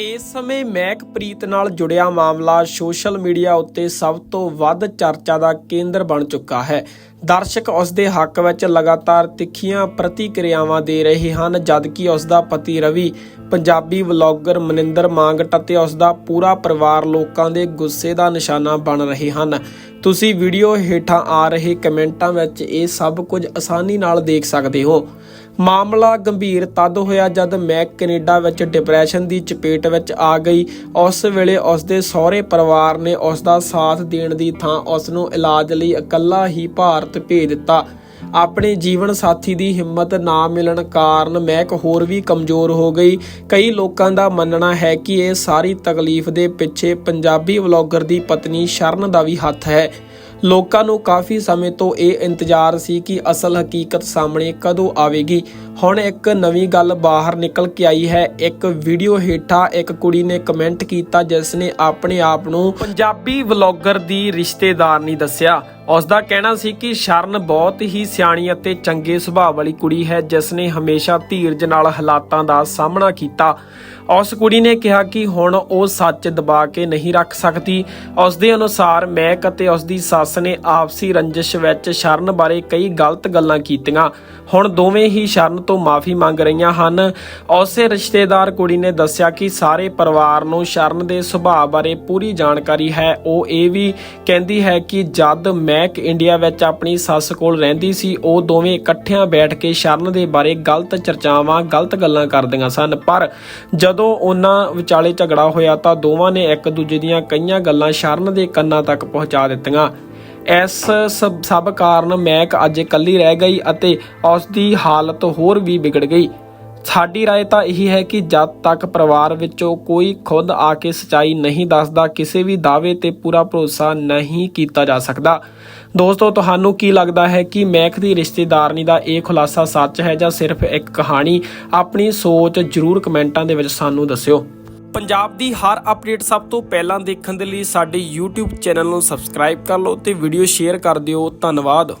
ਇਸ ਸਮੇਂ ਮਹਿਕਪ੍ਰੀਤ ਨਾਲ ਜੁੜਿਆ ਮਾਮਲਾ ਸੋਸ਼ਲ ਮੀਡੀਆ ਉੱਤੇ ਸਭ ਤੋਂ ਵੱਧ ਚਰਚਾ ਦਾ ਕੇਂਦਰ ਬਣ ਚੁੱਕਾ ਹੈ। ਦਰਸ਼ਕ ਉਸ ਦੇ ਹੱਕ ਵਿੱਚ ਲਗਾਤਾਰ ਤਿੱਖੀਆਂ ਪ੍ਰਤੀਕਿਰਿਆਵਾਂ ਦੇ ਰਹੇ ਹਨ, ਜਦਕਿ ਉਸ ਦਾ ਪਤੀ ਰਵੀ, ਪੰਜਾਬੀ ਵਲੌਗਰ ਮਨਿੰਦਰ ਮਾਂਗਟ ਅਤੇ ਉਸ ਦਾ ਪੂਰਾ ਪਰਿਵਾਰ ਲੋਕਾਂ ਦੇ ਗੁੱਸੇ ਦਾ ਨਿਸ਼ਾਨਾ ਬਣ ਰਹੇ ਹਨ। ਤੁਸੀਂ ਵੀਡੀਓ ਹੇਠਾਂ ਆ ਰਹੇ ਕਮੈਂਟਾਂ ਵਿੱਚ ਇਹ ਸਭ ਕੁਝ ਆਸਾਨੀ ਨਾਲ ਦੇਖ ਸਕਦੇ ਹੋ। ਮਾਮਲਾ ਗੰਭੀਰ ਤਦ ਹੋਇਆ ਜਦ ਮੈਂ ਕੈਨੇਡਾ ਵਿੱਚ ਡਿਪਰੈਸ਼ਨ ਦੀ ਚਪੇਟ ਵਿੱਚ ਆ ਗਈ। ਉਸ ਵੇਲੇ ਉਸ ਦੇ ਸਹੁਰੇ ਪਰਿਵਾਰ ਨੇ ਉਸ ਦਾ ਸਾਥ ਦੇਣ ਦੀ ਥਾਂ ਉਸ ਨੂੰ ਇਲਾਜ ਲਈ ਇਕੱਲਾ ਹੀ ਭਾਰਤ ਭੇਜ ਦਿੱਤਾ। ਆਪਣੇ ਜੀਵਨ ਸਾਥੀ ਦੀ ਹਿੰਮਤ ਨਾ ਮਿਲਣ ਕਾਰਨ ਮਹਿਕ ਹੋਰ ਵੀ ਕਮਜ਼ੋਰ ਹੋ ਗਈ। ਕਈ ਲੋਕਾਂ ਦਾ ਮੰਨਣਾ ਹੈ ਕਿ ਇਹ ਸਾਰੀ ਤਕਲੀਫ ਦੇ ਪਿੱਛੇ ਪੰਜਾਬੀ ਵਲੌਗਰ ਦੀ ਪਤਨੀ ਸ਼ਰਨ ਦਾ ਵੀ ਹੱਥ ਹੈ। ਲੋਕਾਂ ਨੂੰ ਕਾਫੀ ਸਮੇਂ ਤੋਂ ਇਹ ਇੰਤਜ਼ਾਰ ਸੀ ਕਿ ਅਸਲ ਹਕੀਕਤ ਸਾਹਮਣੇ ਕਦੋਂ ਆਵੇਗੀ। ਹੁਣ ਇੱਕ ਨਵੀਂ ਗੱਲ ਬਾਹਰ ਨਿਕਲ ਕੇ ਆਈ ਹੈ। ਇੱਕ ਵੀਡੀਓ ਹੇਠਾਂ ਇੱਕ ਕੁੜੀ ਨੇ ਕਮੈਂਟ ਕੀਤਾ ਜਿਸ ਨੇ ਆਪਣੇ ਆਪ ਨੂੰ ਪੰਜਾਬੀ ਵਲੌਗਰ ਦੀ ਰਿਸ਼ਤੇਦਾਰ ਨਹੀਂ ਦੱਸਿਆ। ਉਸ ਦਾ ਕਹਿਣਾ ਸੀ ਕਿ ਸ਼ਰਨ ਬਹੁਤ ਹੀ ਸਿਆਣੀ ਅਤੇ ਚੰਗੇ ਸੁਭਾਅ ਵਾਲੀ ਕੁੜੀ ਹੈ ਜਿਸ ਨੇ ਹਮੇਸ਼ਾ ਧੀਰਜ ਨਾਲ ਹਾਲਾਤਾਂ ਦਾ ਸਾਹਮਣਾ ਕੀਤਾ। ਉਸ ਕੁੜੀ ਨੇ ਕਿਹਾ ਕਿ ਹੁਣ ਉਹ ਸੱਚ ਦਬਾ ਕੇ ਨਹੀਂ ਰੱਖ ਸਕਦੀ। ਉਸ ਦੇ ਅਨੁਸਾਰ ਮੈਕ ਅਤੇ ਉਸ ਦੀ ਸੱਸ ਨੇ ਆਪਸੀ ਰੰਜਿਸ਼ ਵਿੱਚ ਸ਼ਰਨ ਬਾਰੇ ਕਈ ਗਲਤ ਗੱਲਾਂ ਕੀਤੀਆਂ। ਹੁਣ ਦੋਵੇਂ ਹੀ ਸ਼ਰਨ ਤੋਂ ਮਾਫੀ ਮੰਗ ਰਹੀਆਂ ਹਨ। ਉਸੇ ਰਿਸ਼ਤੇਦਾਰ ਕੁੜੀ ਨੇ ਦੱਸਿਆ ਕਿ ਸਾਰੇ ਪਰਿਵਾਰ ਨੂੰ ਸ਼ਰਨ ਦੇ ਸੁਭਾਅ ਬਾਰੇ ਪੂਰੀ ਜਾਣਕਾਰੀ ਹੈ। ਉਹ ਇਹ ਵੀ ਕਹਿੰਦੀ ਹੈ ਕਿ ਜਦ ਮੈਂ ਮੈਕ ਇੰਡੀਆ ਵਿੱਚ ਆਪਣੀ ਸੱਸ ਕੋਲ ਰਹਿੰਦੀ ਸੀ, ਉਹ ਦੋਵੇਂ ਇਕੱਠਿਆਂ ਬੈਠ ਕੇ ਸ਼ਰਨ ਦੇ ਬਾਰੇ ਗਲਤ ਚਰਚਾਵਾਂ, ਗਲਤ ਗੱਲਾਂ ਕਰਦੀਆਂ ਸਨ। ਪਰ ਜਦੋਂ ਉਹਨਾਂ ਵਿਚਾਲੇ ਝਗੜਾ ਹੋਇਆ ਤਾਂ ਦੋਵਾਂ ਨੇ ਇੱਕ ਦੂਜੇ ਦੀਆਂ ਕਈਆਂ ਗੱਲਾਂ ਸ਼ਰਨ ਦੇ ਕੰਨਾਂ ਤੱਕ ਪਹੁੰਚਾ ਦਿੱਤੀਆਂ। ਇਸ ਸਭ ਕਾਰਨ ਮੈਕ ਅੱਜ ਇਕੱਲੀ ਰਹਿ ਗਈ ਅਤੇ ਉਸ ਦੀ ਹਾਲਤ ਹੋਰ ਵੀ ਵਿਗੜ ਗਈ। ਸਾਡੀ رائے ਤਾਂ ਇਹੀ ਹੈ ਕਿ ਜਦ ਤੱਕ ਪਰਿਵਾਰ ਵਿੱਚੋਂ ਕੋਈ ਖੁਦ ਆ ਕੇ ਸਚਾਈ ਨਹੀਂ ਦੱਸਦਾ ਕਿਸੇ ਵੀ ਦਾਅਵੇ ਤੇ ਪੂਰਾ ਭਰੋਸਾ ਨਹੀਂ ਕੀਤਾ ਜਾ ਸਕਦਾ ਦੋਸਤੋ ਤੁਹਾਨੂੰ ਕੀ ਲੱਗਦਾ ਹੈ ਕਿ ਮੈਕ ਦੀ ਰਿਸ਼ਤੇਦਾਰਨੀ ਦਾ ਇਹ ਖੁਲਾਸਾ ਸੱਚ ਹੈ ਜਾਂ ਸਿਰਫ ਇੱਕ ਕਹਾਣੀ ਆਪਣੀ ਸੋਚ ਜਰੂਰ ਕਮੈਂਟਾਂ ਦੇ ਵਿੱਚ ਸਾਨੂੰ ਦੱਸਿਓ ਪੰਜਾਬ ਦੀ ਹਰ ਅਪਡੇਟ ਸਭ ਤੋਂ ਪਹਿਲਾਂ ਦੇਖਣ ਦੇ ਲਈ ਸਾਡੇ YouTube ਚੈਨਲ ਨੂੰ ਸਬਸਕ੍ਰਾਈਬ ਕਰ ਲਓ ਤੇ ਵੀਡੀਓ ਸ਼ੇਅਰ ਕਰ ਦਿਓ ਧੰਨਵਾਦ